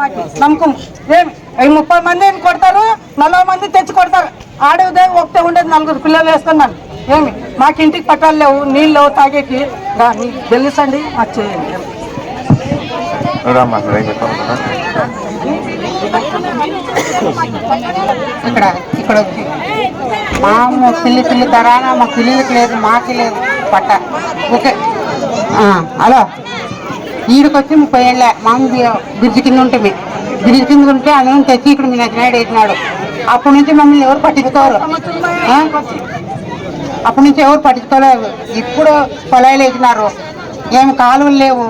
మాకు నమ్మకం. ఏమి ఈ ముప్పై మంది ఏమి కొడతారు? నలభై మంది తెచ్చి కొడతారు. ఆడేదే ఒకటే ఉండేది నలుగురు పిల్లలు వేసుకున్నాను. ఏమి మాకు ఇంటికి పట్టాలు లేవు నీళ్ళు లేవు తాగేకి. రా, మీకు చేయండి. ఇక్కడ ఇక్కడ వచ్చి మా పిల్లి పిల్లి తరాన మా పిల్లలకి లేదు మాకి లేదు పట్ట. ఓకే. హలో. ఈడికి వచ్చి ముప్పై ఏళ్ళ మామ బ్రిడ్జి కింద ఉంటుంది బ్రిడ్జి కింద ఉంటే అన్నం తెచ్చి ఇక్కడ మీ నచ్చినాడు వేసినాడు అప్పటి నుంచి మమ్మల్ని ఎవరు పట్టించుకోరు. అప్పటి నుంచి ఎవరు పట్టించుకోలేదు. ఇప్పుడు పొలాలు వేసినారు. ఏమి కాలువలు లేవు.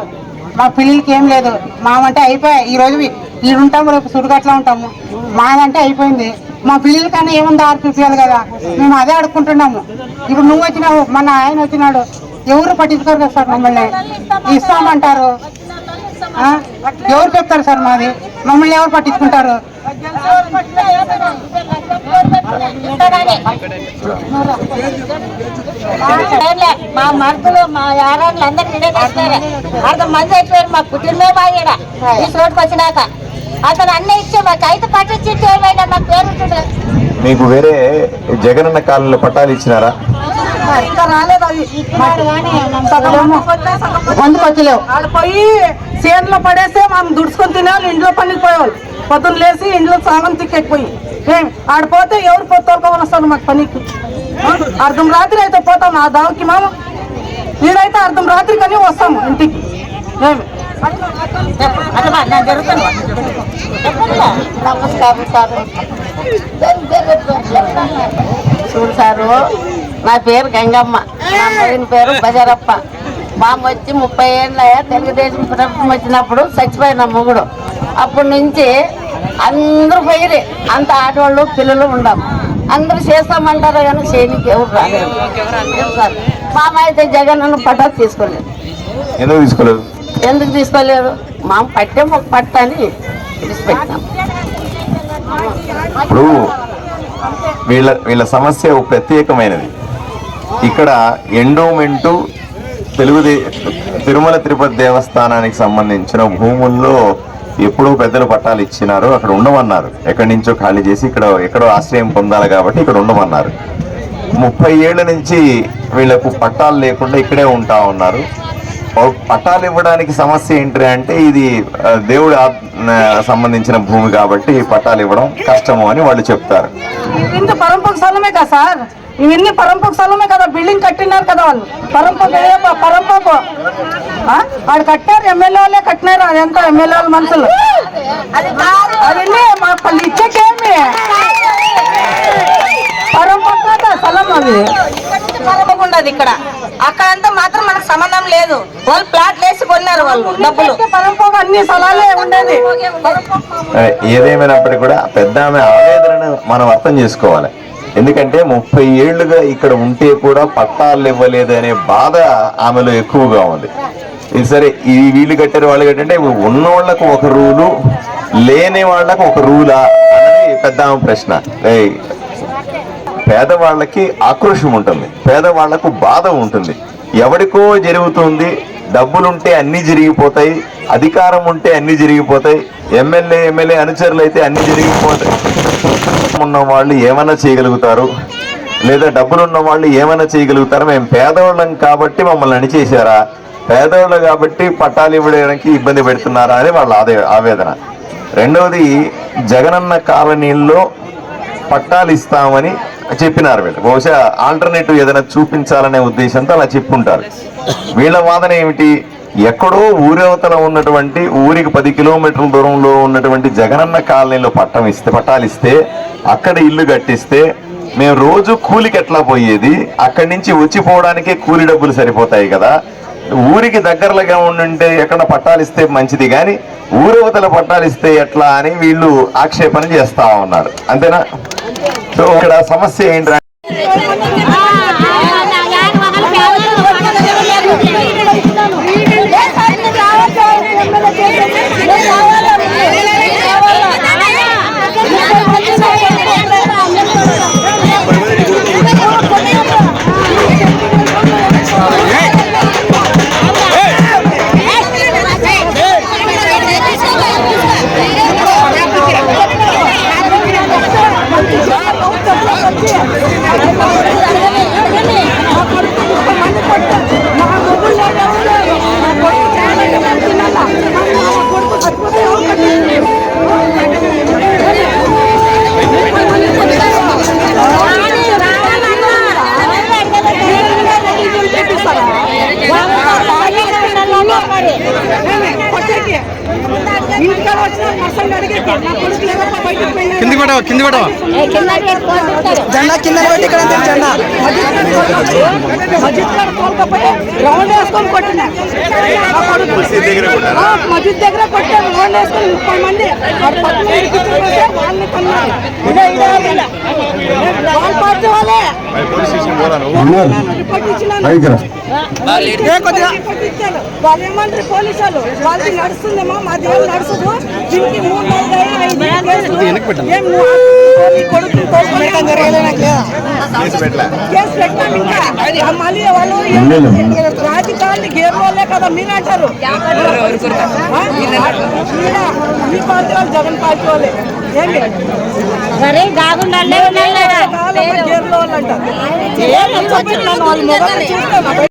మా పిల్లలకి ఏం లేదు. మామంటే అయిపోయాయి ఈరోజు ఈడుంటాము ఈడు రేపు సుడిగట్లా ఉంటాము. మాదంటే అయిపోయింది. మా పిల్లలకన్నా ఏముంది ఆరు చూపించాలి కదా? మేము అదే అడుక్కుంటున్నాము ఇప్పుడు నువ్వు వచ్చినావు మన ఆయన వచ్చినాడు. ఎవరు పట్టించుకోరు కదా సార్ మమ్మల్ని? ఇస్తామంటారు. ఎవరు చెప్తారు సార్ మాది? మమ్మల్ని ఎవరు పట్టించుకుంటారు? సరేలే, మా మరుదులు మా యారాళ్ళు అందరికి ఇడే అర్ధ మంది అయిపోయారు మా కుటుంబమే బాగా ఈ చోటుకు వచ్చినాక అతను అన్నీ ఇచ్చే మాకు అయితే పట్టించి ఏమైనా మాకు పేరు మీకు వేరే జగనన్న కాలంలో పట్టాలు ఇచ్చినారా? ఇంకా రాలేదు అది. పోయి చేనులో పడేస్తే మనం దుడుచుకొని తినేవాళ్ళు ఇంట్లో పనికి పోయేవాళ్ళు. పొద్దున్న లేచి ఇంట్లో సాగం తిక్కెక్కిపోయి ఏం? ఆడ పోతే ఎవరు పొత్తుకోవాలి వస్తారు మాకు పనికి? అర్ధం రాత్రి అయితే పోతాం ఆ దావుకి మామ. వీడైతే అర్ధం రాత్రి కానీ వస్తాము ఇంటికి. ఏమి నమస్కారం సార్. చూడు సారు నా పేరు గంగమ్మ. పేరు బజరప్ప. మా అమ్మ వచ్చి ముప్పై ఏళ్ళ తెలుగుదేశం ప్రభుత్వం వచ్చినప్పుడు చచ్చిపోయిన మొగుడు. అప్పటి నుంచి అందరూ పోయిరే అంత ఆడవాళ్ళు పిల్లలు ఉండము అందరూ చేస్తామంటారు కానీ చేయనికి ఎవరు రాలేదు సార్ మా అమ్మ అయితే జగన్ అన్న పట్టా తీసుకోలేదు. ఎందుకు తీసుకోలేదు? ఎందుకు తీసుకోలేదు? మా పట్టే ఒక పట్ట అని విడిచిపెట్టాం ఇప్పుడు వీళ్ళ వీళ్ళ సమస్య ప్రత్యేకమైనది. ఇక్కడ ఎండోమెంటు తెలుగుదే తిరుమల తిరుపతి దేవస్థానానికి సంబంధించిన భూముల్లో ఎప్పుడూ పెద్దలు పట్టాలు ఇచ్చినారు. అక్కడ ఉండమన్నారు. ఎక్కడి నుంచో ఖాళీ చేసి ఇక్కడ ఎక్కడో ఆశ్రయం పొందాలి కాబట్టి ఇక్కడ ఉండమన్నారు. ముప్పై ఏళ్ళ నుంచి వీళ్ళకు పట్టాలు లేకుండా ఇక్కడే ఉంటా ఉన్నారు. పట్టాలు ఇవ్వడానికి సమస్య ఏంటి అంటే ఇది దేవుడు దేవుడి సంబంధించిన భూమి కాబట్టి పట్టాలు ఇవ్వడం కష్టము అని వాళ్ళు చెప్తారు. ఇవన్నీ స్థలమే కదా సార్? ఇవన్నీ పరంపక స్థలమే కదా బిల్డింగ్ కట్టినారు కదా వాళ్ళు. పరంపక పరంపక ఆ? ఆడు కట్టారు ఎమ్మెల్యే వాళ్ళే కట్టినారు అదంతా ఎమ్మెల్యే వాళ్ళ మనుషులు అవన్నీ మా పళ్ళు ఇచ్చేకేమి? పరంపక స్థలం అది. ఉండదు ఇక్కడ అక్కడంతా మాత్రం మనకు సంబంధం లేదు. వాళ్ళు ప్లాట్లు వేసి కొన్నారు వాళ్ళు డబ్బులు. పరంపక అన్ని స్థలాలే ఉండేది. ఏదేమైనప్పటికీ కూడా పెద్ద ఆమె ఆవేదనను మనం అర్థం చేసుకోవాలి. ఎందుకంటే ముప్పై ఏళ్ళుగా ఇక్కడ ఉంటే కూడా పట్టాలు ఇవ్వలేదు అనే బాధ ఆమెలో ఎక్కువగా ఉంది. ఇది సరే ఈ వీళ్ళు కట్టారు వాళ్ళు కట్టారంటే ఉన్న వాళ్ళకు ఒక రూలు లేని వాళ్ళకు ఒక రూలా అన్నది పెద్ద ఆమె ప్రశ్న. పేదవాళ్ళకి ఆక్రోషం ఉంటుంది పేదవాళ్ళకు బాధ ఉంటుంది. ఎవరికో జరుగుతుంది డబ్బులుంటే అన్నీ జరిగిపోతాయి అధికారం ఉంటే అన్నీ జరిగిపోతాయి ఎమ్మెల్యే ఎమ్మెల్యే అనుచరులు అయితే అన్నీ జరిగిపోతాయి. ఉన్న వాళ్ళు ఏమైనా చేయగలుగుతారు? లేదా డబ్బులు ఉన్న వాళ్ళు ఏమైనా చేయగలుగుతారు? మేము పేదవాళ్ళం కాబట్టి మమ్మల్ని అణిచేశారా? పేదవాళ్ళు కాబట్టి పట్టాలు ఇవ్వడానికి ఇబ్బంది పెడుతున్నారా అని వాళ్ళ ఆదే ఆవేదన. రెండవది జగనన్న కాలనీల్లో పట్టాలు ఇస్తామని చెప్పినారు వీళ్ళు. బహుశా ఆల్టర్నేటివ్ ఏదైనా చూపించాలనే ఉద్దేశంతో అలా చెప్పుంటారు. వీళ్ళ వాదన ఏమిటి? ఎక్కడో ఊరవతల ఉన్నటువంటి ఊరికి పది కిలోమీటర్ల దూరంలో ఉన్నటువంటి జగనన్న కాలనీలో పట్టం ఇస్తే పట్టాలు ఇస్తే అక్కడ ఇల్లు కట్టిస్తే మేము రోజు కూలికి ఎట్లా పోయేది? అక్కడి నుంచి వచ్చిపోవడానికే కూలి డబ్బులు సరిపోతాయి కదా. ఊరికి దగ్గరలోగా ఉండుంటే ఎక్కడ పట్టాలు ఇస్తే మంచిది కానీ ఊరవతల పట్టాలు ఇస్తే ఎట్లా అని వీళ్ళు ఆక్షేపణ చేస్తా ఉన్నారు. అంతేనా? సో ఇక్కడ సమస్య ఏంటి కింది పడవ కింది పడవ. జెండా కింద పెట్టి ఇక్కడ అంతే జెండా. రౌండ్ వేసుకొని కొట్టినా మజిద్ దగ్గర కొట్టారు రౌండ్ వేసుకొని ముప్పై మంది వాళ్ళని. వాళ్ళ పార్టీ వాళ్ళే పోలీసు వాళ్ళు? వాళ్ళది నడుస్తుందేమో మాది ఏం నడుస్తుంది దీనికి ఆ మళ్ళీ వాళ్ళు రాజకీయాలు గేర్ వాళ్ళే కదా మీరు అంటారు. మీ పార్టీ వాళ్ళు జగన్ పార్టీ ఏంటి? కాకుండా వాళ్ళు అంటారు